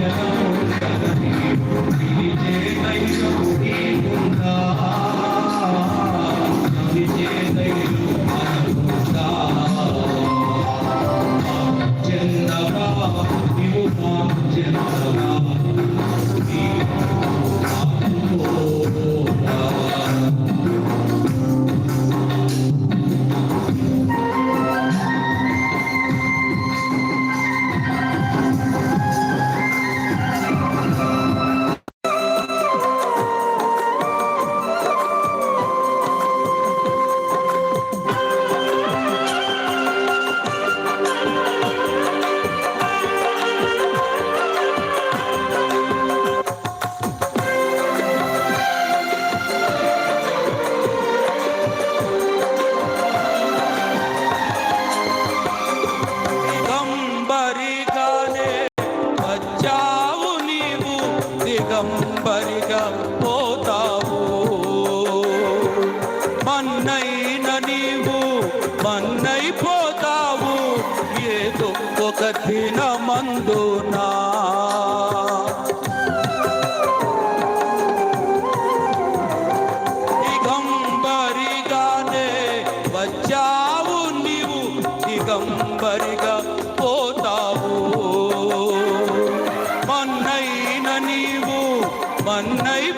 Yeah.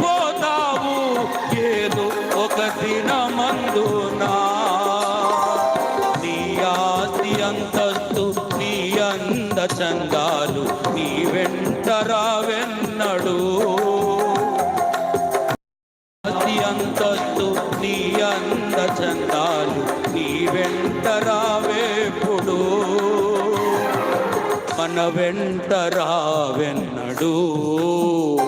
పోతావు ఏదో ఒక దినమందునా. నీ ఆస్తి అంతస్తు నీ అంద చందాలు నీ వెంట రావెన్నడు. ఆస్తి అంతస్తు నీ అంద చందాలు నీ వెంట రావేపుడు. మన వెంట రావెన్నడు. మార్పు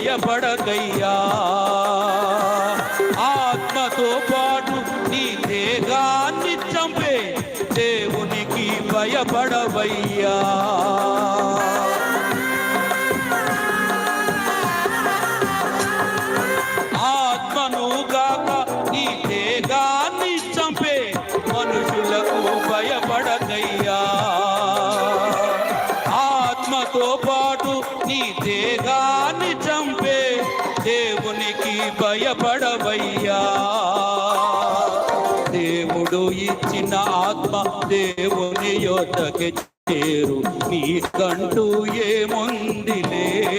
భయపడకయ్యా. ఆత్మతో పాటు నీ దేహాన్ని చంపే దేవునికి భయపడవయ్యా. ఆత్మను గాక నీ దేగాన్ని చంపే మనుషులకు భయపడకయ్యా. భయపడవయ్యా దేవుడు ఇచ్చిన ఆత్మ దేవుని యొద్దకి చేరు. నీకంటూ ఏముందిలే.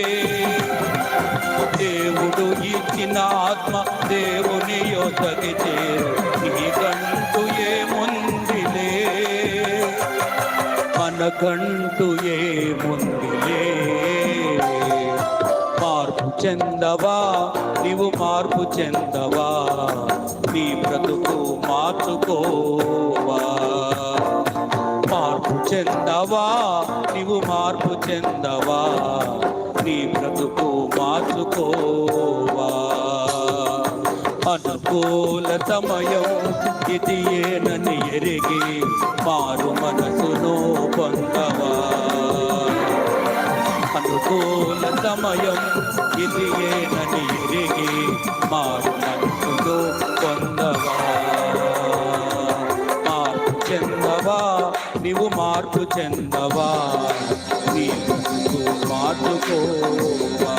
దేవుడు ఇచ్చిన ఆత్మ దేవుని యొద్దకి చేరు. నీకంటూ ఏముందిలే. మనకంటూ ఏముందిలే. చెందవా? నీవు మార్పు చెందవా? నీ బ్రతుకు మార్చుకోవా? మార్పు చెందవా? నీవు మార్పు చెందవా? నీ బ్రతుకు మార్చుకోవా? అనుకూల సమయం ఇది ఏనని ఎరిగి మారు మనసును పొందవా? అనుకూల సమయం ఇది ఏనని ఎరిగి మారు పొందవా? మార్పు చెందవా? నీవు మార్పు చెందవా? నీ మార్చుకోవా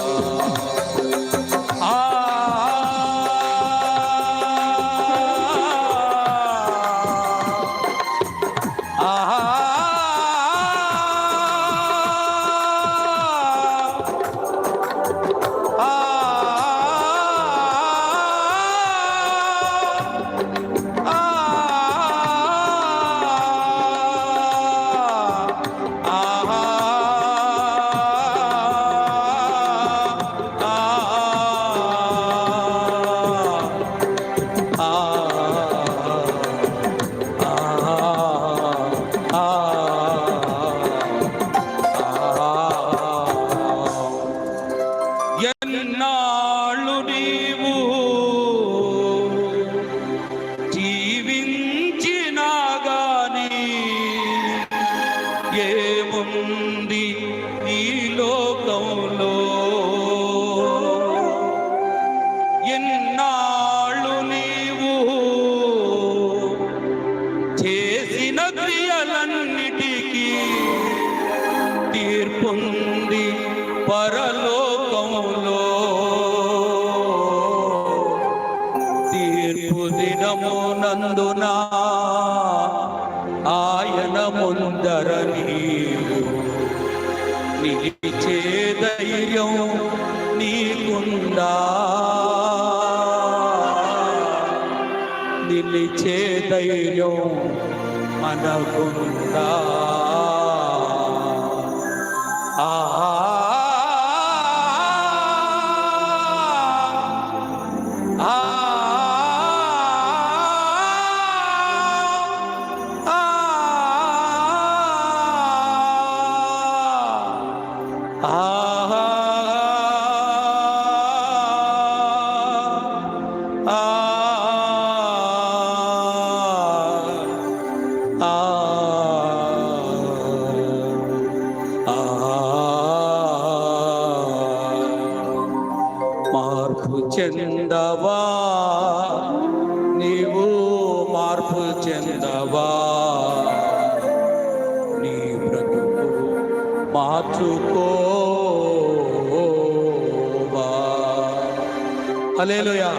ముందర నీవు నిలిచే ధైర్యం నీకుందా? నిలిచే ధైర్యం మనకుందా? ఆహా! చెందవా? నీ బ్రతుకు మార్చుకోవా? హల్లెలూయా.